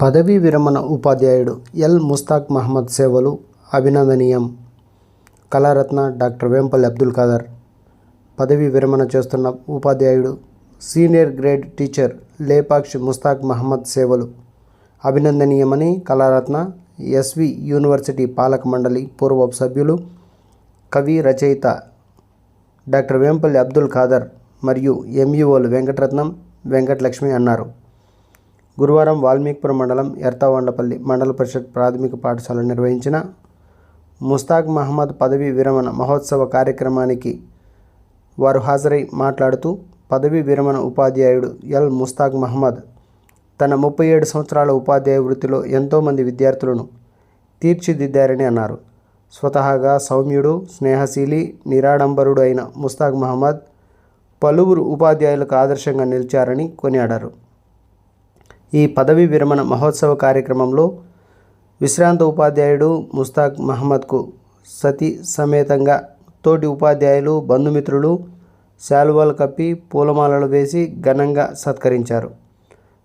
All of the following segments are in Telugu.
పదవీ విరమణ ఉపాధ్యాయుడు ఎల్ ముస్తాక్ మహమ్మద్ సేవలు అభినందనీయం. కళారత్న డాక్టర్ వేంపల్లి అబ్దుల్ ఖాదర్. పదవీ విరమణ చేస్తున్న ఉపాధ్యాయుడు senior grade teacher Lepakshi Mustaq Mohammad సేవలు అభినందనీయమని కళారత్న ఎస్వి యూనివర్సిటీ పాలక మండలి పూర్వ సభ్యులు కవి రచయిత డాక్టర్ వేంపల్లి అబ్దుల్ ఖాదర్ మరియు ఎంఈఓలు వెంకటరత్నం వెంకటలక్ష్మి అన్నారు. గురువారం వాల్మీకిపురం మండలం ఎర్తావండపల్లి మండల పరిషత్ ప్రాథమిక పాఠశాల నిర్వహించిన ముస్తాక్ మహమ్మద్ పదవీ విరమణ మహోత్సవ కార్యక్రమానికి వారు హాజరై మాట్లాడుతూ పదవీ విరమణ ఉపాధ్యాయుడు ఎల్ ముస్తాక్ మహమ్మద్ తన ముప్పై ఏడు సంవత్సరాల ఉపాధ్యాయ వృత్తిలో ఎంతోమంది విద్యార్థులను తీర్చిదిద్దారని అన్నారు. స్వతహాగా సౌమ్యుడు స్నేహశీలి నిరాడంబరుడు అయిన ముస్తాక్ మహమ్మద్ పలువురు ఉపాధ్యాయులకు ఆదర్శంగా నిలిచారని కొనియాడారు. ఈ పదవీ విరమణ మహోత్సవ కార్యక్రమంలో విశ్రాంత ఉపాధ్యాయుడు ముస్తాక్ మహమ్మద్కు సతీ సమేతంగా తోటి ఉపాధ్యాయులు బంధుమిత్రులు శాలువాలు కప్పి పూలమాలలు వేసి ఘనంగా సత్కరించారు.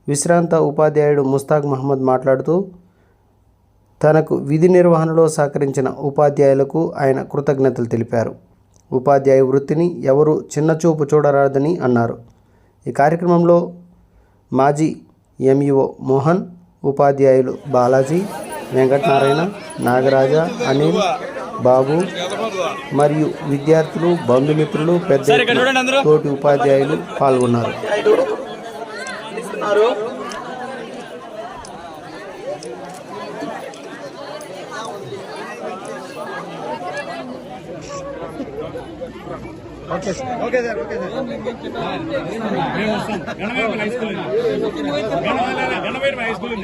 విశ్రాంత ఉపాధ్యాయుడు ముస్తాక్ మహమ్మద్ మాట్లాడుతూ తనకు విధి నిర్వహణలో సహకరించిన ఉపాధ్యాయులకు ఆయన కృతజ్ఞతలు తెలిపారు. ఉపాధ్యాయ వృత్తిని ఎవరు చిన్నచూపు చూడరాదని అన్నారు. ఈ కార్యక్రమంలో మాజీ ఎంఈఓ మోహన్ ఉపాధ్యాయులు బాలాజీ వెంకటనారాయణ నాగరాజ అనిల్ బాబు మరియు విద్యార్థులు బంధుమిత్రులు పెద్ద తోటి ఉపాధ్యాయులు పాల్గొన్నారు. అందిస్తున్నారు okay sir. Okay sir okay sir. Ganapathi high school. Ganapathi high school.